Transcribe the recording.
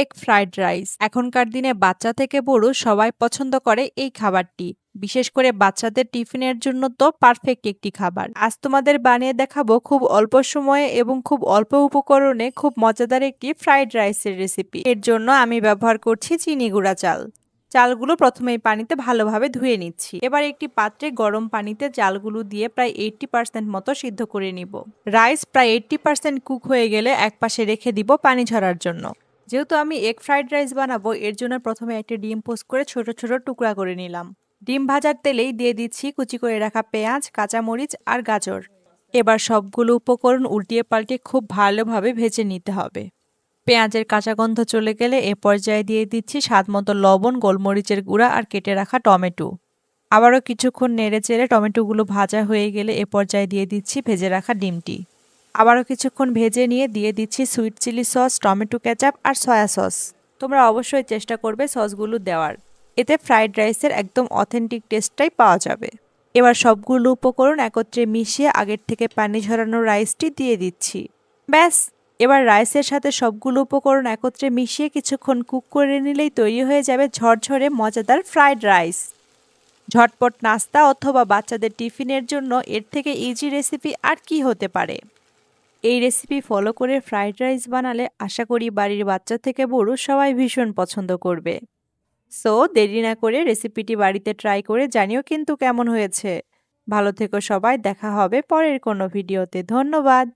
Egg fried rice. এখনকার দিনে বাচ্চা থেকে বড় সবাই পছন্দ করে এই খাবারটি। বিশেষ করে বাচ্চাদের টিফিনের জন্য তো পারফেক্ট একটি খাবার। আজ তোমাদের বানিয়ে দেখাবো খুব অল্প সময়ে এবং খুব অল্প উপকরণে খুব মজাদার একটি ফ্রাইড রাইসের রেসিপি। এর জন্য আমি ব্যবহার করছি চিনি গুঁড়া চাল। চালগুলো প্রথমেই পানিতে ভালোভাবে ধুয়ে নিচ্ছি। এবার একটি পাত্রে গরম পানিতে চালগুলো দিয়ে প্রায় এইটটি পার্সেন্ট মতো সিদ্ধ করে নিব। রাইস প্রায় এইটটি পার্সেন্ট কুক হয়ে গেলে এক পাশে রেখে দিব পানি ঝরার জন্য। যেহেতু আমি এগ ফ্রাইড রাইস বানাবো, এর জন্য প্রথমে একটি ডিম পোস্ট করে ছোট ছোট টুকরা করে নিলাম। ডিম ভাজার তেলেই দিয়ে দিচ্ছি কুচি করে রাখা পেঁয়াজ, কাঁচামরিচ আর গাজর। এবার সবগুলো উপকরণ উল্টিয়ে পাল্টে খুব ভালোভাবে ভেজে নিতে হবে। পেঁয়াজের কাঁচা গন্ধ চলে গেলে এ পর্যায়ে দিয়ে দিচ্ছি স্বাদ মতো লবণ, গোলমরিচের গুঁড়া আর কেটে রাখা টমেটো। আবারও কিছুক্ষণ নেড়ে চেড়ে টমেটোগুলো ভাজা হয়ে গেলে এ পর্যায়ে দিয়ে দিচ্ছি ভেজে রাখা ডিমটি। আবারও কিছুক্ষণ ভেজে নিয়ে দিয়ে দিচ্ছি sweet chilli sauce tomato ketchup আর সয়া সস তোমরা অবশ্যই চেষ্টা করবে সসগুলো দেওয়ার। এতে ফ্রাইড রাইসের একদম অথেন্টিক টেস্টটাই পাওয়া যাবে। এবার সবগুলো উপকরণ একত্রে মিশিয়ে আগের থেকে পানি ঝরানো রাইসটি দিয়ে দিচ্ছি। ব্যাস, এবার রাইসের সাথে সবগুলো উপকরণ একত্রে মিশিয়ে কিছুক্ষণ কুক করে নিলেই তৈরি হয়ে যাবে ঝরঝরে মজাদার ফ্রাইড রাইস ঝটপট নাস্তা অথবা বাচ্চাদের টিফিনের জন্য এর থেকে ইজি রেসিপি আর কি হতে পারে? এই রেসিপি ফলো করে ফ্রাইড রাইস বানালে আশা করি বাড়ির বাচ্চা থেকে বড় সবাই ভীষণ পছন্দ করবে। সো দেরি না করে রেসিপিটি বাড়িতে ট্রাই করে জানিও কিন্তু কেমন হয়েছে। ভালো থেকো সবাই, দেখা হবে পরের কোনো ভিডিওতে ধন্যবাদ!